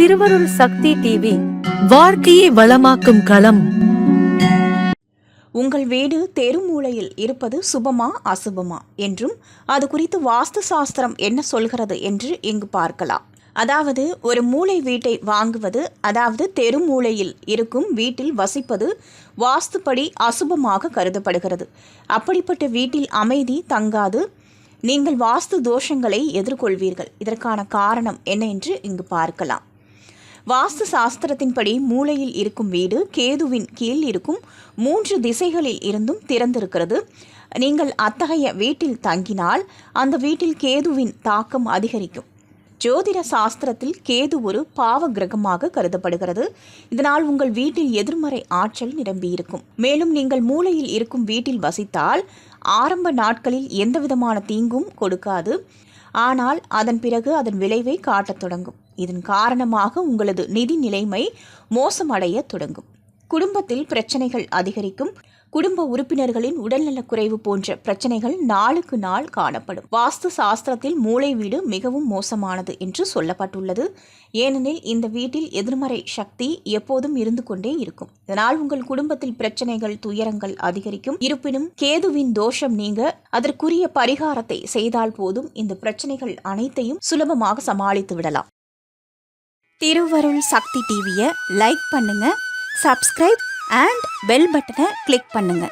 திருவருள் சக்தி டிவி வாழ்க்கையை வளமாக்கும் களம். உங்கள் வீடு தெருமூலையில் இருப்பது சுபமா அசுபமா என்றும் அது குறித்து வாஸ்து சாஸ்திரம் என்ன சொல்கிறது என்று இங்கு பார்க்கலாம். அதாவது ஒரு மூலை வீட்டை வாங்குவது அதாவது தெருமூலையில் இருக்கும் வீட்டில் வசிப்பது வாஸ்துப்படி அசுபமாக கருதப்படுகிறது. அப்படிப்பட்ட வீட்டில் அமைதி தங்காது. நீங்கள் வாஸ்து தோஷங்களை எதிர்கொள்வீர்கள். இதற்கான காரணம் என்ன என்று இங்கு பார்க்கலாம். வாஸ்து சாஸ்திரத்தின்படி மூளையில் இருக்கும் வீடு கேதுவின் கீழ் இருக்கும் மூன்று திசைகளில் இருந்தும் திறந்திருக்கிறது. நீங்கள் அத்தகைய வீட்டில் தங்கினால் அந்த வீட்டில் கேதுவின் தாக்கம் அதிகரிக்கும். ஜோதிட சாஸ்திரத்தில் கேது ஒரு பாவ கிரகமாக கருதப்படுகிறது. இதனால் உங்கள் வீட்டில் எதிர்மறை ஆற்றல் நிரம்பியிருக்கும். மேலும் நீங்கள் மூளையில் இருக்கும் வீட்டில் வசித்தால் ஆரம்ப நாட்களில் எந்தவிதமான தீங்கும் கொடுக்காது. ஆனால் அதன் பிறகு அதன் விளைவை காட்டத் தொடங்கும். இதன் காரணமாக உங்களது நிதி நிலைமை மோசமடைய தொடங்கும். குடும்பத்தில் பிரச்சனைகள் அதிகரிக்கும். குடும்ப உறுப்பினர்களின் உடல்நலக் குறைவு போன்ற பிரச்சனைகள் நாளுக்கு நாள் காணப்படும். வாஸ்து சாஸ்திரத்தில் மூளை வீடு மிகவும் மோசமானது என்று சொல்லப்பட்டுள்ளது. ஏனெனில் இந்த வீட்டில் எதிர்மறை சக்தி எப்போதும் இருந்து கொண்டே இருக்கும். இதனால் உங்கள் குடும்பத்தில் பிரச்சனைகள் துயரங்கள் அதிகரிக்கும். இருப்பினும் கேதுவின் தோஷம் நீங்க அதற்குரிய பரிகாரத்தை செய்தால் போதும் இந்த பிரச்சனைகள் அனைத்தையும் சுலபமாக சமாளித்து விடலாம். திருவருள் சக்தி டிவியை லைக் பண்ணுங்க. சப்ஸ்கிரைப் அண்ட் பெல் பட்டனை கிளிக் பண்ணுங்க.